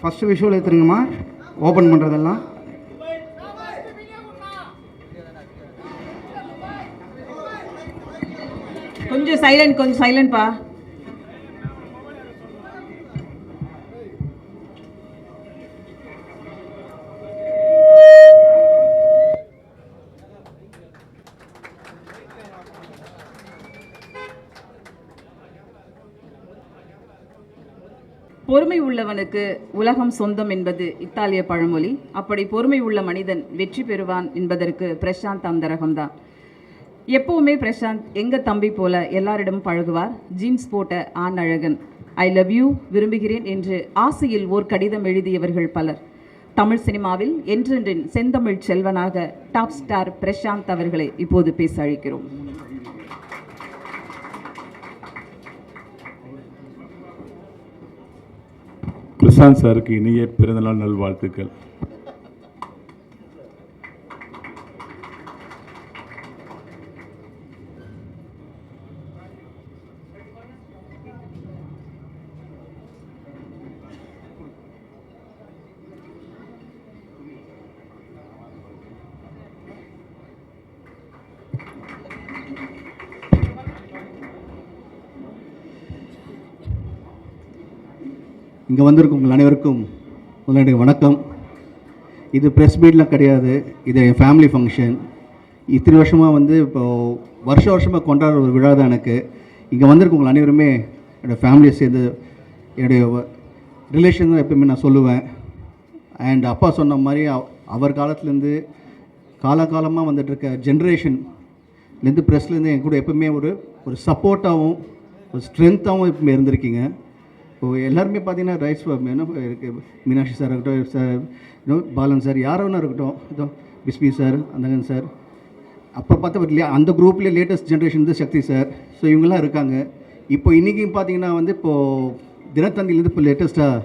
First visual எடுத்துருங்கம்மா open பண்ணுறதெல்லாம் கொஞ்சம் silent கொஞ்சம் சைலண்ட்ப்பா பொறுமை உள்ளவனுக்கு உலகம் சொந்தம் என்பது இத்தாலிய பழமொழி. அப்படி பொறுமை உள்ள மனிதன் வெற்றி பெறுவான் என்பதற்கு பிரசாந்த் அந்தரகம்தான். எப்பவுமே பிரசாந்த் எங்கள் தம்பி போல எல்லாரிடமும் பழகுவார்? ஜீன்ஸ் போட்ட ஆண் அழகன் ஐ லவ் யூ விரும்புகிறேன் என்று ஆசையில் ஓர் கடிதம் எழுதியவர்கள் பலர். தமிழ் சினிமாவில் என்றென்றின் செந்தமிழ் செல்வனாக டாப் ஸ்டார் பிரசாந்த் அவர்களை இப்போது பேச அழைக்கிறோம். பிரசாந்த் சாருக்கு இனிய பிறந்தநாள் நல்வாழ்த்துக்கள். இங்கே வந்திருக்கும் உங்கள் அனைவருக்கும் முதல்ல வணக்கம். இது ப்ரெஸ் மீட்லாம் கிடையாது. இது என் ஃபேமிலி ஃபங்க்ஷன் இத்தனை வருஷமாக வந்து இப்போது வருஷ வருஷமாக கொண்டாடுற ஒரு விழா தான் எனக்கு. இங்கே வந்திருக்க உங்கள் அனைவருமே என்னோடய ஃபேமிலியை சேர்ந்து என்னுடைய ரிலேஷன் தான் எப்பயுமே நான் சொல்லுவேன். அண்ட் அப்பா சொன்ன மாதிரி அவர் காலத்துலேருந்து காலகாலமாக வந்துட்டு இருக்க ஜென்ரேஷன்லேருந்து ப்ரெஸ்லேருந்து என் கூட எப்பவுமே ஒரு ஒரு சப்போர்ட்டாகவும் ஒரு ஸ்ட்ரென்த்தாகவும் எப்பவுமே இருந்திருக்கீங்க. எல்லாருமே பார்த்தீங்கன்னா ரைட்ஸ் என்ன இருக்கு. மீனாட்சி சார் இருக்கட்டும் சார் பாலன் சார் யாரோ இருக்கட்டும். இதோ பிஸ்மி சார் அந்தகன் சார் அப்போ பார்த்தா இல்லையா அந்த குரூப்லேயே லேட்டஸ்ட் ஜென்ரேஷன் வந்து சக்தி சார் ஸோ இவங்கெல்லாம் இருக்காங்க. இப்போ இன்றைக்கும் பார்த்தீங்கன்னா வந்து இப்போது தினத்தந்திலேருந்து இப்போ லேட்டஸ்ட்டாக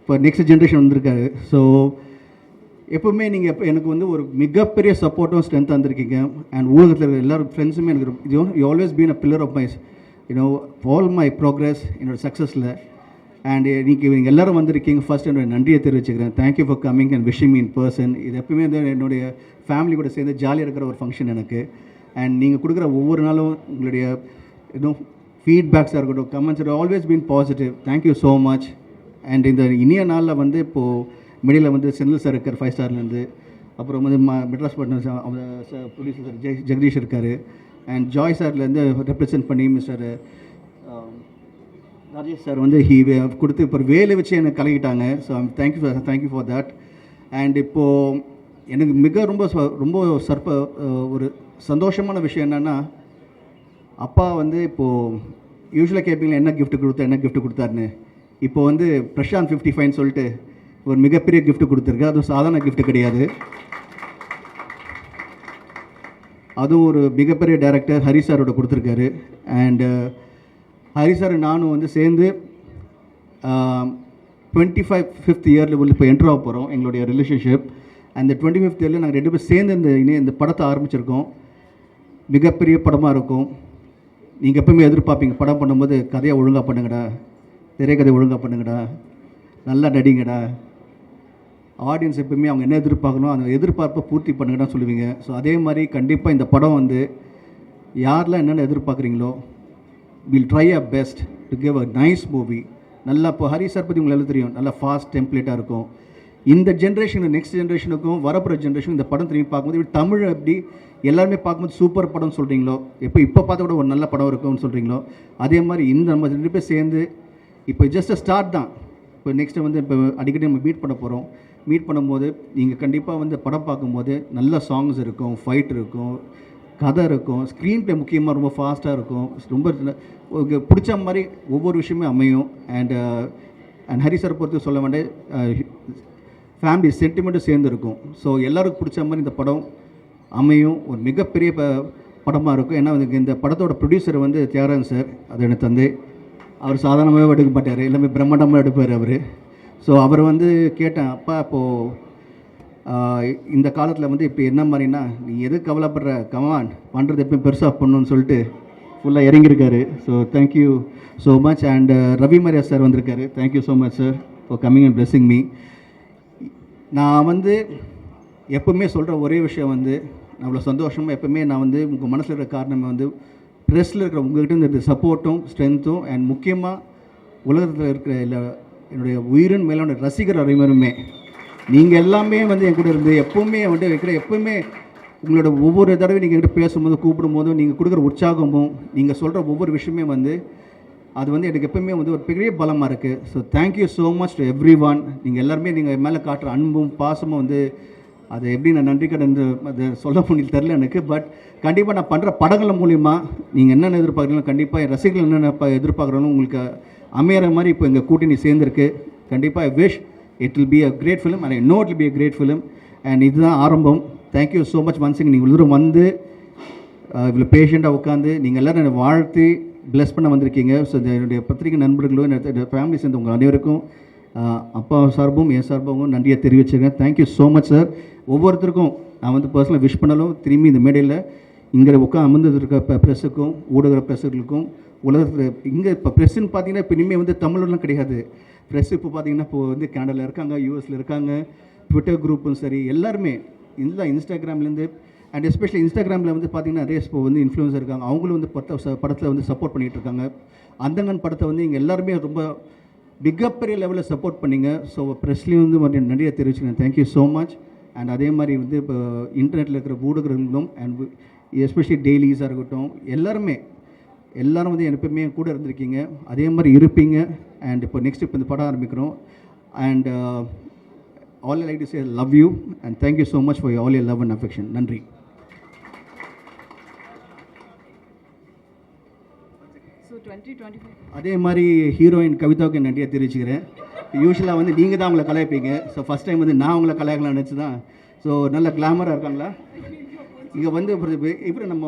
இப்போ நெக்ஸ்ட் ஜென்ரேஷன் வந்திருக்காரு. ஸோ எப்போவுமே நீங்கள் இப்போ எனக்கு வந்து ஒரு மிகப்பெரிய சப்போர்ட்டும் ஸ்ட்ரென்த்தாக வந்திருக்கீங்க அண்ட் ஊடகத்தில் இருக்கிற எல்லாரும் ஃப்ரெண்ட்ஸுமே எனக்கு இது you always been a pillar of my you know all my progress என்னோட சக்ஸஸில் அண்ட் இன்றைக்கி நீங்கள் எல்லோரும் வந்திருக்கீங்க. ஃபர்ஸ்ட் என்னோட நன்றியை தெரிவிச்சுக்கிறேன். Thank you for coming and wishing in person இது எப்பவுமே வந்து என்னுடைய ஃபேமிலி கூட சேர்ந்து ஜாலியாக இருக்கிற ஒரு ஃபங்க்ஷன் எனக்கு. அண்ட் நீங்கள் கொடுக்குற ஒவ்வொரு நாளும் உங்களுடைய இன்னும் ஃபீட்பேக்ஸாக இருக்கட்டும் comments always been positive thank you so much and இந்த இனிய நாளில் வந்து இப்போது மிடியில் வந்து செந்தில் சார் இருக்கார் ஃபைவ் ஸ்டார்லேருந்து அப்புறம் வந்து ம மெட்ராஸ் சார் அவங்க ப்ரொடியூசர் சார் ஜெய் ஜெகதீஷ் இருக்கார். அண்ட் ஜாய் சார்லேருந்து ரெப்ரசன்ட் பண்ணி மிஸ்டர் ராஜேஷ் சார் வந்து ஹீ கொடுத்து இப்போ வேலை வச்சு எனக்கு கலக்கிட்டாங்க. So thank you for thank you for that and இப்போது எனக்கு மிக ரொம்ப ச- ரொம்ப சர்ப ஒரு சந்தோஷமான விஷயம் என்னென்னா அப்பா வந்து இப்போது யூஸ்வலாக கேட்பீங்களா என்ன கிஃப்ட் கொடுத்தா என்ன கிஃப்ட் கொடுத்தாருன்னு? இப்போ வந்து பிரஷாந்த் ஃபிஃப்டி ஃபைவ்னு சொல்லிட்டு ஒரு மிகப்பெரிய கிஃப்ட் கொடுத்துருக்கு. அதுவும் சாதாரண கிஃப்ட் கிடையாது. அதுவும் ஒரு மிகப்பெரிய டேரக்டர் ஹரி சாரோட கொடுத்துருக்காரு. அண்டு uh, ஹரி சார் நானும் வந்து சேர்ந்து டுவெண்ட்டி ஃபைவ் ஃபிஃப்த் இயரில் உள்ள இப்போ என்ட்ரு ஆக போகிறோம் எங்களுடைய ரிலேஷன்ஷிப் அந்த டுவெண்ட்டி ஃபிஃப்த் இயரில் நாங்கள் ரெண்டு பேரும் சேர்ந்து இந்த இனி இந்த படத்தை ஆரம்பிச்சிருக்கோம். மிகப்பெரிய படமாக இருக்கும். நீங்கள் எப்பவுமே எதிர்பார்ப்பீங்க படம் பண்ணும்போது கதையை ஒழுங்காக பண்ணுங்கடா திரைக்கதை ஒழுங்காக பண்ணுங்கடா நல்லா நடிங்கடா ஆடியன்ஸ் எப்பவுமே அவங்க என்ன எதிர்பார்க்கணும் அந்த எதிர்பார்ப்பை பூர்த்தி பண்ணுங்கன்னு சொல்லுவீங்க. ஸோ அதே மாதிரி கண்டிப்பாக இந்த படம் வந்து யாரெல்லாம் என்னென்ன எதிர்பார்க்குறீங்களோ will try a best to give a nice movie நல்லா இப்போ ஹரி சார் பற்றி உங்களுக்கு தெரியும். நல்லா ஃபாஸ்ட் டெம்ப்ளேட்டாக இருக்கும். இந்த ஜென்ரேஷன் நெக்ஸ்ட் ஜென்ரேஷனுக்கும் வரப்போகிற ஜென்ரேஷன் இந்த படம் திரும்பி பார்க்கும்போது இப்படி தமிழ் எப்படி எல்லாருமே பார்க்கும்போது சூப்பர் படம் சொல்கிறீங்களோ எப்போ இப்போ பார்த்த கூட ஒரு நல்ல படம் இருக்கும்னு சொல்கிறீங்களோ அதே மாதிரி இந்த நம்ம ரெண்டு பேர் சேர்ந்து இப்போ ஜஸ்ட் ஸ்டார்ட் தான். இப்போ நெக்ஸ்ட்டு வந்து இப்போ அடிக்கடி நம்ம மீட் பண்ண போகிறோம் மீட் பண்ணும்போது நீங்கள் கண்டிப்பாக வந்து படம் பார்க்கும்போது நல்ல சாங்ஸ் இருக்கும் ஃபைட் இருக்கும் கதை இருக்கும் ஸ்க்ரீன் ப்ளே முக்கியமாக ரொம்ப ஃபாஸ்ட்டாக இருக்கும். ரொம்ப பிடிச்ச மாதிரி ஒவ்வொரு விஷயமே அமையும். And and uh, Hari sir பொறுத்து சொல்ல வேண்டிய uh, ஃபேமிலி சென்டிமெண்ட்டும் சேர்ந்து இருக்கும். ஸோ எல்லாருக்கும் பிடிச்ச மாதிரி இந்த படம் அமையும். ஒரு மிகப்பெரிய ப படமாக இருக்கும். ஏன்னா இந்த படத்தோட ப்ரொடியூசர் வந்து தியாகராஜன் சார் அது எனக்கு தந்தை. அவர் சாதாரணமாகவே எடுக்க மாட்டார். எல்லாமே பிரம்மாண்டமாக எடுப்பார் அவர். ஸோ அவர் வந்து கேட்டேன் அப்பா இப்போது இந்த காலத்தில் வந்து இப்போ என்ன மாதிரின்னா நீ எது கவலைப்படுற? கமான் பண்ணுறது எப்பயும் பெருசாக பண்ணணும்னு சொல்லிட்டு ஃபுல்லாக இறங்கியிருக்காரு. So thank you so much and Ravi Maria sir வந்திருக்காரு. Thank you so much sir for coming and blessing me நான் வந்து எப்பவுமே சொல்கிற ஒரே விஷயம் வந்து நம்மளை அவ்வளோ சந்தோஷமாக எப்பவுமே நான் வந்து உங்கள் மனசில் இருக்கிற காரணம் வந்து ப்ரெஸ்ஸில் இருக்கிற உங்கள்கிட்ட இருந்த சப்போர்ட்டும் ஸ்ட்ரென்த்தும் அண்ட் முக்கியமாக உலகத்தில் இருக்கிற எல்லா என்னுடைய உயிரின் மேலான ரசிகர் அனைவருமே நீங்கள் எல்லாமே வந்து என் கூட இருந்து எப்போவுமே வந்து வைக்கிற எப்போவுமே உங்களோட ஒவ்வொரு தடவை நீங்கள் என்கிட்ட பேசும்போது கூப்பிடும்போதும் நீங்கள் கொடுக்குற உற்சாகமும் நீங்கள் சொல்கிற ஒவ்வொரு விஷயமே வந்து அது வந்து எனக்கு எப்பவுமே வந்து ஒரு பெரிய பலமாக இருக்குது so thank you so much to everyone நீங்கள் எல்லாருமே நீங்கள் மேலே காட்டுற அன்பும் பாசமும் வந்து அதை எப்படி நான் நன்றி கடன் அது சொல்ல முடியல தெரில எனக்கு. பட் கண்டிப்பாக நான் பண்ணுற படங்கள் மூலிமா நீங்கள் என்னென்ன எதிர்பார்க்குறீங்களோ கண்டிப்பாக என் ரசிகர்கள் என்னென்ன ப- எதிர்பார்க்குறோன்னு உங்களுக்கு அமையிற மாதிரி இப்போ எங்கள் கூட்டணி சேர்ந்துருக்கு. கண்டிப்பாக I wish it will be a great film and I know it will be a great film and இதுதான் ஆரம்பம். தேங்க்யூ ஸோ மச் மன்சிங். நீங்கள் இவ்வளோ தூரம் வந்து இவ்வளோ பேஷண்ட்டாக உட்காந்து நீங்கள் எல்லோரும் என்னை வாழ்த்து bless பண்ண வந்திருக்கீங்க. ஸோ என்னுடைய பத்திரிகை நண்பர்களும் என்னுடைய ஃபேமிலி சேர்ந்த உங்கள் அனைவருக்கும் அப்பா சார்பும் என் சார்பாகவும் நன்றியை தெரிவிச்சிருக்கேன் thank you so much sir ஒவ்வொருத்தருக்கும் நான் வந்து பர்சனலாக விஷ் பண்ணலும் திரும்பி இந்த மேடையில் இங்கே உட்கா அமர்ந்து இருக்க ப்ரெஸ்ஸுக்கும் ஊடக ப்ரெஸ்ஸுகளுக்கும் உலகத்தில் இங்கே இப்போ ப்ரெஸ்ஸுன்னு பார்த்தீங்கன்னா இப்போ இனிமேல் வந்து தமிழ்லாம் கிடையாது. ப்ரெஸ் இப்போ பார்த்தீங்கன்னா இப்போ வந்து கனடாவில் இருக்காங்க யூஎஸில் இருக்காங்க ட்விட்டர் குரூப்பும் சரி எல்லாருமே இல்லை இன்ஸ்டாகிராம்லேருந்து அண்ட் எஸ்பெஷலி இன்ஸ்டாகிராமில் வந்து பார்த்தீங்கன்னா நிறைய இப்போ வந்து இன்ஃப்ளூயன்ஸ் இருக்காங்க. அவங்களும் வந்து படத்தை படத்தில் வந்து சப்போர்ட் பண்ணிகிட்டு இருக்காங்க. அந்தங்கன் படத்தை வந்து இங்கே எல்லாருமே ரொம்ப மிகப்பெரிய லெவலில் சப்போர்ட் பண்ணிங்க. ஸோ ப்ரெஸ்லேயும் வந்து மறுபடியும் நிறைய தெரிவிச்சுக்கேன் thank you so much and அதே மாதிரி வந்து இப்போ இன்டர்நெட்டில் இருக்கிற ஊடகங்களும் அண்ட் எஸ்பெஷலி டெய்லிஸாக இருக்கட்டும் எல்லாருமே எல்லாரும் வந்து எப்பவுமே கூட இருந்திருக்கீங்க. அதே மாதிரி இருப்பீங்க. அண்ட் இப்போ நெக்ஸ்ட் இப்போ இந்த படம் ஆரம்பிக்கிறோம். And all like to say love you and thank you so much for all your love and affection நன்றி. அதே மாதிரி ஹீரோயின் கவிதாவுக்கு நன்றியை தெரிவிச்சுக்கிறேன். யூஸ்வலாக வந்து நீங்கள் தான் அவங்கள கலாய்ப்பீங்க. ஸோ ஃபஸ்ட் டைம் வந்து நான் அவங்கள கலாய்க்கலாம் நினச்சி தான் ஸோ நல்ல கிளாமராக இருக்காங்களா? இங்கே வந்து இப்போ நம்ம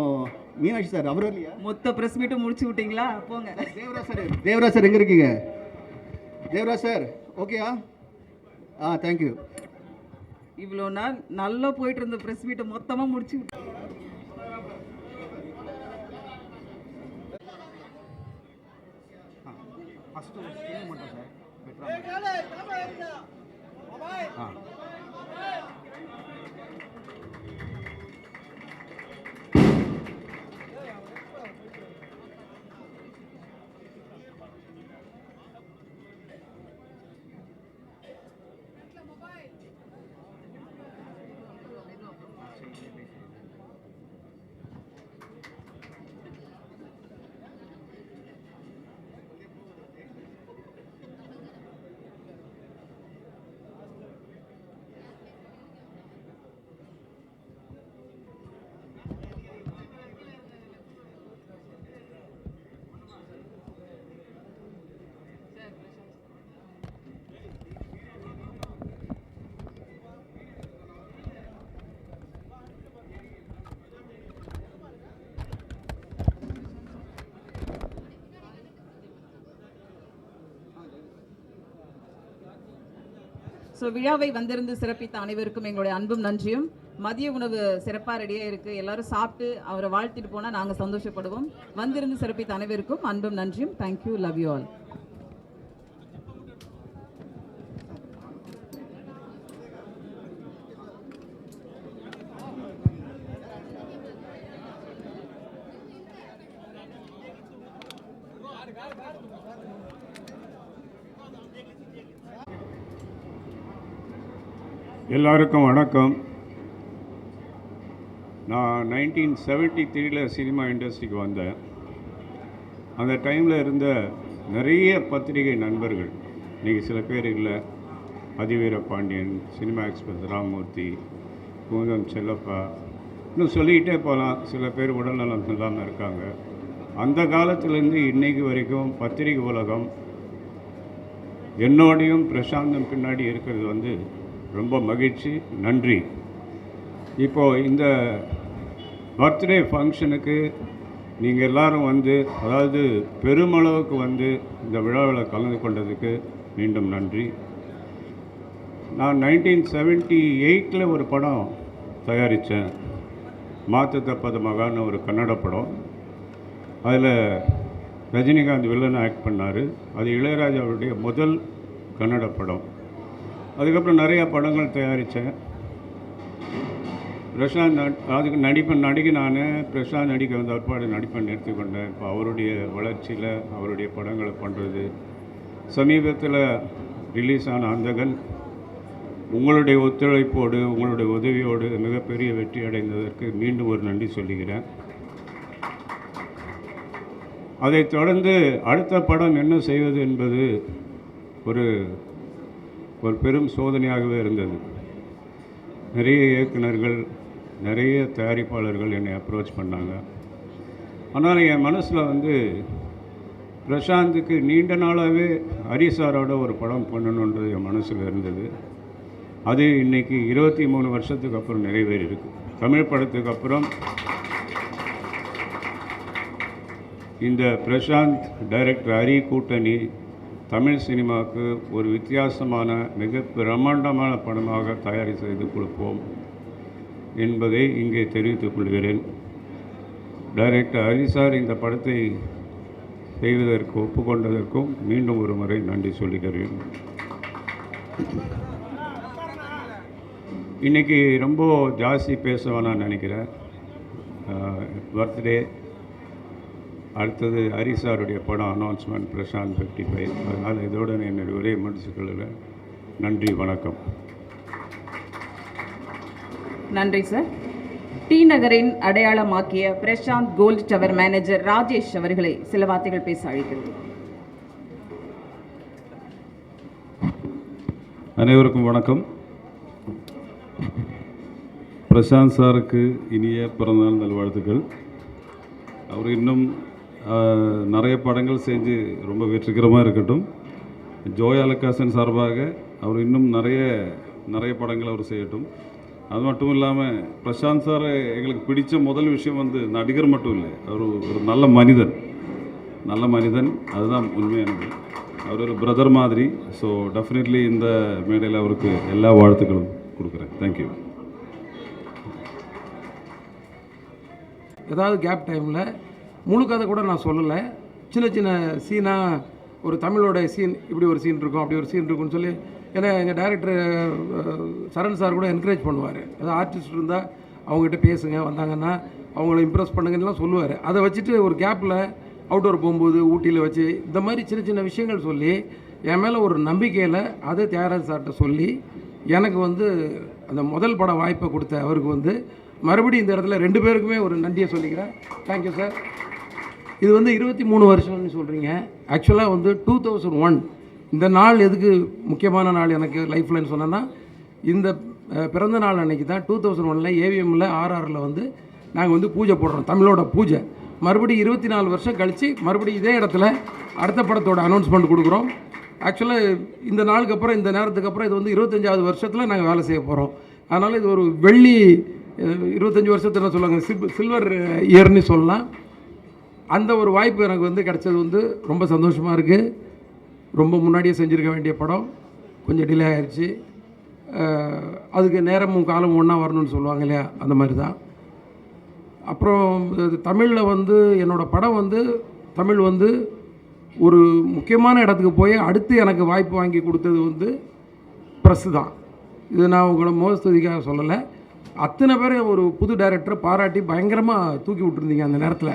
மீனாட்சி சார் அவரும் இல்லையா மொத்த ப்ரெஸ் மீட்டும் முடிச்சு விட்டீங்களா? போங்க. தேவராஜ் சார் தேவராஜ் சார் எங்கே இருக்கீங்க? தேவராஜ் சார் ஓகேயா ஆ? தேங்க்யூ இவ்வளோ நாள் நல்லா போயிட்டு இருந்த ப்ரெஸ் மீட்டை மொத்தமாக முடிச்சு விட்டு ஸோ விழாவை வந்திருந்து சிறப்பித்த அனைவருக்கும் எங்களுடைய அன்பும் நன்றியும். மதிய உணவு சிறப்பாக ரெடியாக இருக்குது எல்லாரும் சாப்பிட்டு அவரை வாழ்த்திட்டு போனால் நாங்கள் சந்தோஷப்படுவோம். வந்திருந்து சிறப்பித்த அனைவருக்கும் அன்பும் நன்றியும். தேங்க்யூ லவ் யூ ஆல் எல்லாருக்கும் வணக்கம். நான் நைன்டீன் செவன்ட்டி த்ரீல சினிமா இண்டஸ்ட்ரிக்கு வந்தேன். அந்த டைமில் இருந்த நிறைய பத்திரிகை நண்பர்கள் இன்றைக்கி சில பேர் இல்லை அதிவீர பாண்டியன் சினிமா எக்ஸ்பிரஸ் ராமமூர்த்தி குமுதம் செல்லப்பா இன்னும் சொல்லிக்கிட்டே போகலாம் சில பேர் உடல்நலம் இல்லாமல் இருக்காங்க. அந்த காலத்திலேருந்து இன்னைக்கு வரைக்கும் பத்திரிகை உலகம் என்னோடையும் பிரசாந்தம் பின்னாடி இருக்கிறது வந்து ரொம்ப மகிழ்ச்சி நன்றி. இப்போது இந்த பர்த்டே ஃபங்க்ஷனுக்கு நீங்கள் எல்லாரும் வந்து அதாவது பெருமளவுக்கு வந்து இந்த விழாவில் கலந்து கொண்டதுக்கு மீண்டும் நன்றி. நான் நைன்டீன் செவன்ட்டி எயிட்டில் ஒரு படம் தயாரித்தேன். மாத்து தப்பது மகான்னு ஒரு கன்னட படம். அதில் ரஜினிகாந்த் வில்லன் ஆக்ட் பண்ணார். அது இளையராஜாவுடைய முதல் கன்னட படம். அதுக்கப்புறம் நிறையா படங்கள் தயாரித்தேன். பிரசாந்த் நட்- அதுக்கு நடிப்பேன் நடிகை நான் பிரசாந்த் நடிக்க வந்த அற்பாடு நடிப்பை நிறுத்தி கொண்டேன் இப்போ அவருடைய வளர்ச்சியில் அவருடைய படங்களை பண்ணுறது சமீபத்தில் ரிலீஸ் ஆன அந்தகன் உங்களுடைய ஒத்துழைப்போடு உங்களுடைய உதவியோடு மிகப்பெரிய வெற்றி அடைந்ததற்கு மீண்டும் ஒரு நன்றி சொல்லுகிறேன். அதைத் தொடர்ந்து அடுத்த படம் என்ன செய்வது என்பது ஒரு ஒரு பெரும் சோதனையாகவே இருந்தது. நிறைய இயக்குனர்கள் நிறைய தயாரிப்பாளர்கள் என்னை அப்ரோச் பண்ணாங்க. ஆனால் என் மனசில் வந்து பிரசாந்துக்கு நீண்ட நாளாகவே ஹரிசாரோட ஒரு படம் பண்ணணுன்றது என் மனசில் இருந்தது. அது இன்னைக்கு இருபத்தி மூணு வருஷத்துக்கு அப்புறம் நிறைவேறியிருக்கு. தமிழ் படத்துக்கு அப்புறம் இந்த பிரசாந்த் டைரக்டர் ஹரி கூட்டணி தமிழ் சினிமாவுக்கு ஒரு வித்தியாசமான மிக பிரம்மாண்டமான படமாக தயாரி செய்து கொடுப்போம் என்பதை இங்கே தெரிவித்துக் கொள்கிறேன். டைரக்டர் ஹரி சார் இந்த படத்தை செய்வதற்கு ஒப்புக்கொண்டதற்கும் மீண்டும் ஒரு முறை நன்றி சொல்லுகிறேன் இன்றைக்கி ரொம்ப ஜாஸ்தி பேசுவேன் நான் நினைக்கிறேன். பர்த்டே அடுத்தது ஹரிசாருடைய படம் அனௌன்ஸ்மெண்ட் பிரசாந்த் ஃபிஃப்டி ஃபைவ் அதனால் இதோட நான் என்னுடைய உரையை முடிச்சுக்கொள்கிறேன் நன்றி வணக்கம். நன்றி சார் டி நகரின் அடையாளமாக்கிய Prasanth gold tower manager Rajesh அவர்களை சில வார்த்தைகள் பேச அழைக்கிறது அனைவருக்கும் வணக்கம். பிரசாந்த் சாருக்கு இனிய பிறந்தநாள் நல்வாழ்த்துக்கள். அவர் இன்னும் நிறைய படங்கள் செஞ்சு ரொம்ப வெற்றிகரமாக இருக்கட்டும். ஜோய் அலக்காசன் சார்பாக அவர் இன்னும் நிறைய நிறைய படங்கள் அவர் செய்யட்டும். அது மட்டும் இல்லாமல் பிரசாந்த் சார் எங்களுக்கு பிடித்த முதல் விஷயம் வந்து நடிகர் மட்டும் இல்லை அவர் ஒரு நல்ல மனிதன். நல்ல மனிதன் அதுதான் உண்மையானது அவர் ஒரு பிரதர் மாதிரி ஸோ டெஃபினெட்லி இந்த மேடையில் அவருக்கு எல்லா வாழ்த்துக்களும் கொடுக்குறேன். தேங்க்யூ ஏதாவது கேப் டைமில் முழு கதை கூட நான் சொல்லலை. சின்ன சின்ன சீனாக ஒரு தமிழோட சீன் இப்படி ஒரு சீன் இருக்கும் அப்படி ஒரு சீன் இருக்கும்னு சொல்லி ஏன்னா எங்கள் டேரக்டர் சரண் சார் கூட என்கரேஜ் பண்ணுவார். ஏதாவது ஆர்டிஸ்ட் இருந்தால் அவங்ககிட்ட பேசுங்க வந்தாங்கன்னா அவங்கள இம்ப்ரெஸ் பண்ணுங்கலாம் சொல்லுவார். அதை வச்சுட்டு ஒரு கேப்பில் அவுட்டோர் போகும்போது ஊட்டியில் வச்சு இந்த மாதிரி சின்ன சின்ன விஷயங்கள் சொல்லி என் மேலே ஒரு நம்பிக்கையில் அதை தியாகராஜ் சார்கிட்ட சொல்லி எனக்கு வந்து அந்த முதல் பட வாய்ப்பை கொடுத்த அவருக்கு வந்து மறுபடியும் இந்த இடத்துல ரெண்டு பேருக்குமே ஒரு நன்றியை சொல்லிக்கிறேன். தேங்க்யூ சார் இது வந்து இருபத்தி மூணு வருஷம்னு சொல்கிறீங்க ஆக்சுவலாக வந்து டூ தௌசண்ட் ஒன் இந்த நாள் எதுக்கு முக்கியமான நாள் எனக்கு லைஃப்லன்னு சொன்னேன்னா இந்த பிறந்த நாள் அன்னைக்கு தான் டூ தௌசண்ட் ஒனில் ஏவிஎம்மில் ஆர்ஆரில் வந்து நாங்கள் வந்து பூஜை போடுறோம் தமிழோட பூஜை. மறுபடியும் இருபத்தி நாலு வருஷம் கழித்து மறுபடியும் இதே இடத்துல அடுத்த படத்தோட அனௌன்ஸ்மெண்ட் கொடுக்குறோம். ஆக்சுவலாக இந்த நாளுக்கு அப்புறம் இந்த நேரத்துக்கு அப்புறம் இது வந்து இருபத்தஞ்சாவது வருஷத்தில் நாங்கள் வேலை செய்ய போகிறோம் அதனால் இது ஒரு வெள்ளி இருபத்தஞ்சி வருஷத்தில் என்ன சொல்லுவாங்க சில்வர் இயர்னு சொல்லலாம். அந்த ஒரு வாய்ப்பு எனக்கு வந்து கிடச்சது வந்து ரொம்ப சந்தோஷமாக இருக்குது ரொம்ப முன்னாடியே செஞ்சுருக்க வேண்டிய படம் கொஞ்சம் டிலே ஆயிடுச்சு அதுக்கு நேரமும் காலமும் ஒன்றா வரணும்னு சொல்லுவாங்க இல்லையா? அந்த மாதிரி தான் அப்புறம் தமிழில் வந்து என்னோடய படம் வந்து தமிழ் வந்து ஒரு முக்கியமான இடத்துக்கு போய் அடுத்து எனக்கு வாய்ப்பு வாங்கி கொடுத்தது வந்து ப்ரெஸ்ஸு தான். இது நான் உங்களை மோஸ்துதிக்காக சொல்லலை. அத்தனை பேரும் ஒரு புது டைரக்டரை பாராட்டி பயங்கரமாக தூக்கி விட்டுருந்தீங்க அந்த நேரத்தில்.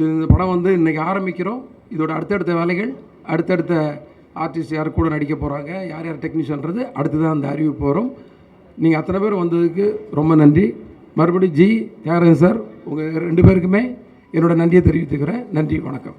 இந்த படம் வந்து இன்றைக்கி ஆரம்பிக்கிறோம். இதோட அடுத்தடுத்த வேலைகள் அடுத்தடுத்த ஆர்டிஸ்ட் யார் கூட நடிக்க போகிறாங்க யார் யார் டெக்னீஷியன்றது அடுத்து தான் அந்த அறிவிப்பு வரும். நீங்கள் அத்தனை பேர் வந்ததுக்கு ரொம்ப நன்றி. மறுபடியும் ஜி தியாகராஜன் சார் உங்கள் ரெண்டு பேருக்குமே என்னோடய நன்றியை தெரிவித்துக்கிறேன். நன்றி வணக்கம்.